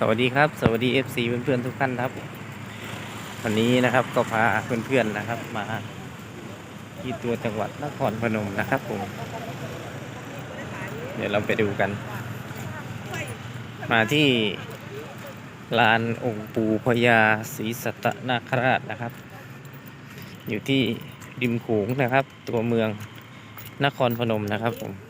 สวัสดีครับ สวัสดี FC เพื่อนๆทุกท่านครับ วันนี้นะครับก็พาเพื่อนๆนะครับ มาที่ตัวจังหวัดนครพนมนะครับผม เดี๋ยวเราไปดูกัน มาที่ลานองค์ปู่พญาศรีสัตนาคราชนะครับ อยู่ที่ริมโขงนะครับ ตัวเมืองนครพนมนะครับผม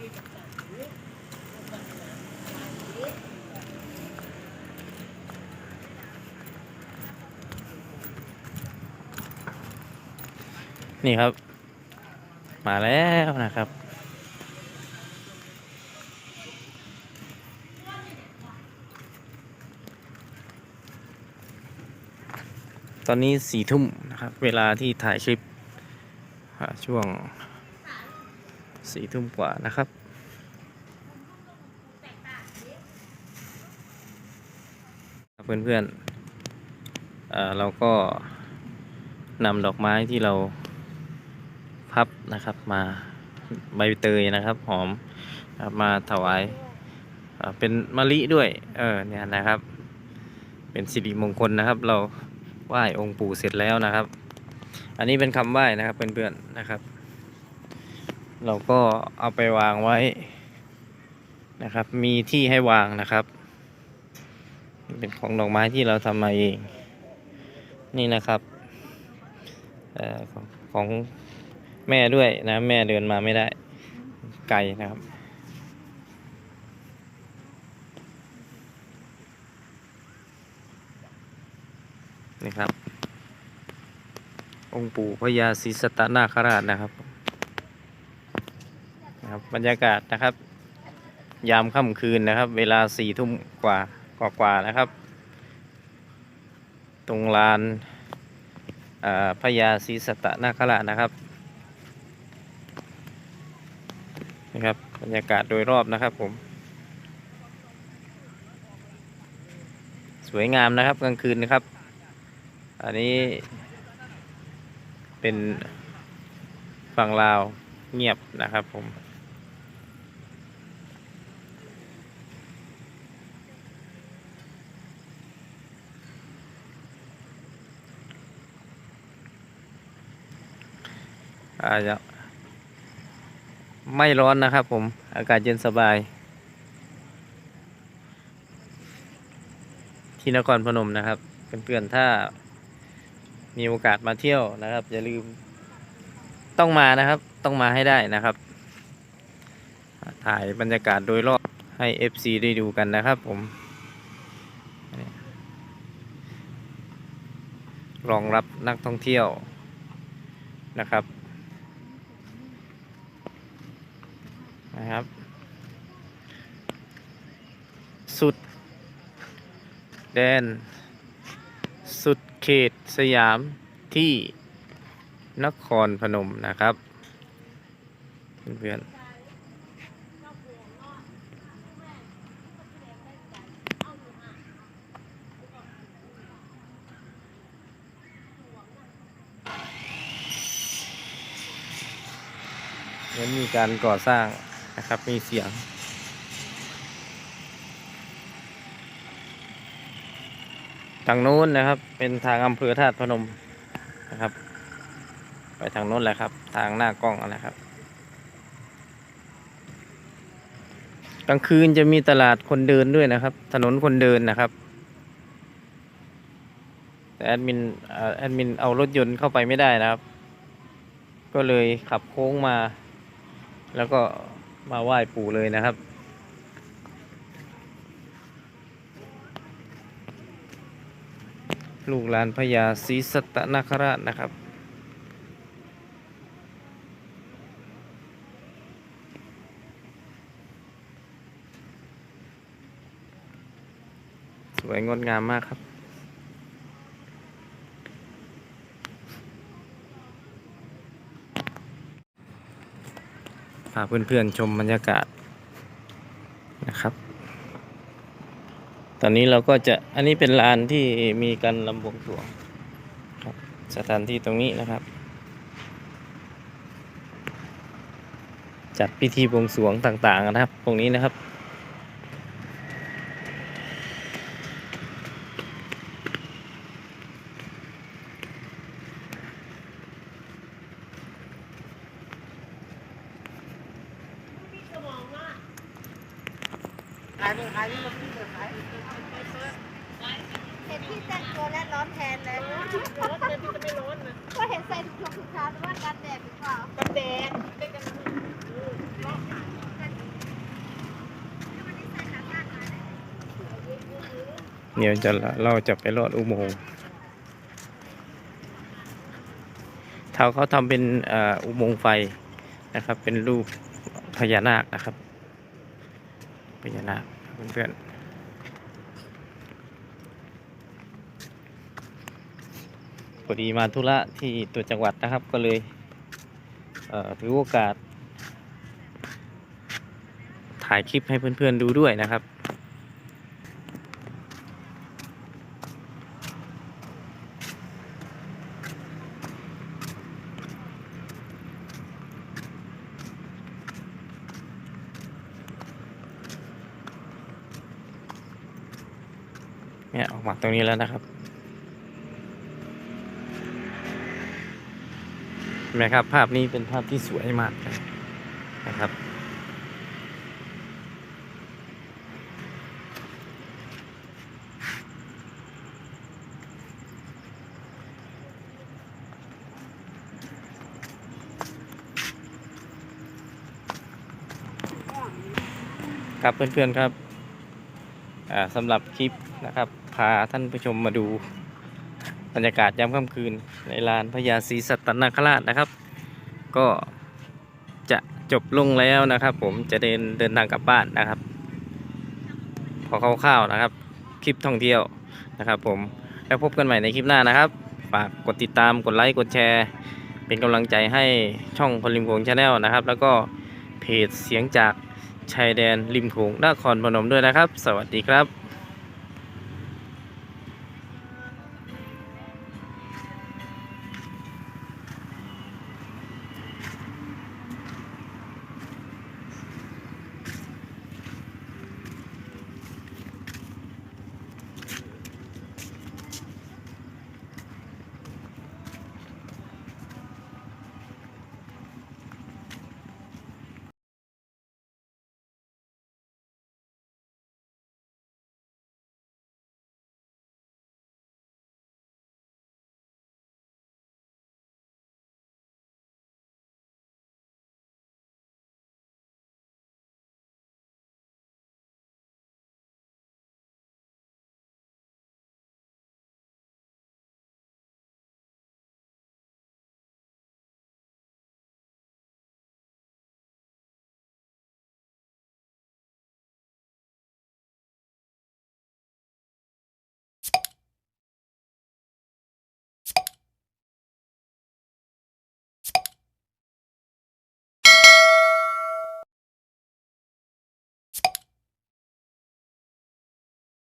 นี่ครับ มาแล้วนะครับ ตอนนี้สี่ทุ่มนะครับ เวลาที่ถ่ายคลิป ช่วงสี่ทุ่มกว่านะครับเพื่อนๆเอ่อเราก็นำดอกไม้ที่เรา พับนะครับ มาใบเตยนะครับ หอมมาถวายเป็นมะลิด้วย เออเนี่ยนะครับ เป็นสิริมงคลนะครับ เราไหว้องค์ปู่เสร็จแล้วนะครับ อันนี้เป็นคำไหว้นะครับเพื่อนๆนะครับ เราก็เอาไปวางไว้นะครับ มีที่ให้วางนะครับ เป็นของดอกไม้ที่เราทำมาเอง นี่นะครับอของ แม่ด้วยนะ แม่เดินมาไม่ได้ ไกลนะครับนี่ครับ องค์ปู่พญาศรีสตนาคราชนะครับนะครับ บรรยากาศนะครับ ยามค่ำคืนนะครับ เวลาสี่ทุ่มกว่ากว่ากว่านะครับ ตรงลานพญาศรีสตนาคราชนะครับ นะครั บรรยากาศโดยรอบนะครับผม สวยงามนะครับกลางคืนนะครับ อันนี้ เป็นฝั่งลาวเงียบนะครับผมอาจจะ ไม่ร้อนนะครับผม อากาศเย็นสบาย ที่นครพนมนะครับเพื่อนๆถ้ามีโอกาสมาเที่ยวนะครับ อย่าลืมต้องมานะครับ ต้องมาให้ได้นะครับ ถ่ายบรรยากาศโดยรอบให้ FC ได้ดูกันนะครับผมรองรับนักท่องเที่ยวนะครับ นะครับ สุด แดน สุดเขตสยามที่นครพนมนะครับ เพื่อนเหมือนมีการก่อสร้าง นะครับ มีเสียง ทางนู้นนะครับ เป็นทางอำเภอธาตุพนมนะครับ ไปทางนู้นแหละครับ ทางหน้ากล้องนะครับ กลางคืนจะมีตลาดคนเดินด้วยนะครับ ถนนคนเดินนะครับแต่แอดมินแอดมินเอารถยนต์เข้าไปไม่ได้นะครับ ก็เลยขับโค้งมา แล้วก็ มาไหว้ปู่เลยนะครับ ลูกหลานพญาศรีสัตนคราชนะครับสวยงดงามมากครับาเพื่อนๆชมบรรยากาศนะครับ ตอนนี้เราก็จะอันนี้เป็นลานที่มีการลำบวงสรวงครับสถานที่ตรงนี้นะครับ จัดพิธีบวงสรวงต่างๆนะครับ ตรงนี้นะครับาย เห็นพี่แต่งตัวและร้อนแทนเลยร้อนเลยพี่จะไม่ร้อนนะก็เห็นใส่ถุงถุงเท้าแต่ว่ากันแดดหรือเปล่ากันแดดเล่นกันเดี๋ยวจะเราจะไปลอดอุโมงค์เขาเขาทำเป็นอุโมงค์ไฟนะครับ เป็นรูปพญานาคนะครับพญานาค เพื่อนๆพอดีมาธุระที่ตัวจังหวัดนะครับก็เลยเถือโอกาส ถ่ายคลิปให้เพื่อนๆดูด้วยนะครับ เนี่ยออกมาตรงนี้แล้วนะครับเห็นไหมครับ ภาพนี้เป็นภาพที่สวยมากนะครับครับเพื่อนๆครับสำหรับคลิปนะครับ พาท่านผู้ชมมาดูบรรยากาศยามค่ำคืนในลานพญาศรีสัตนคราชนะครับ ก็จะจบลงแล้วนะครับ ผมจะเดินเดินทางกลับบ้านนะครับพอคร่าวๆนะครับ คลิปท่องเที่ยวนะครับ ผมแล้วพบกันใหม่ในคลิปหน้านะครับฝากกดติดตามกดไลค์กดแชร์ เป็นกำลังใจให้ช่องพลิมโขงชาแนลนะครับ แล้วก็เพจเสียงจากชายแดนริมโขงนครพนมด้วยนะครับ สวัสดีครับ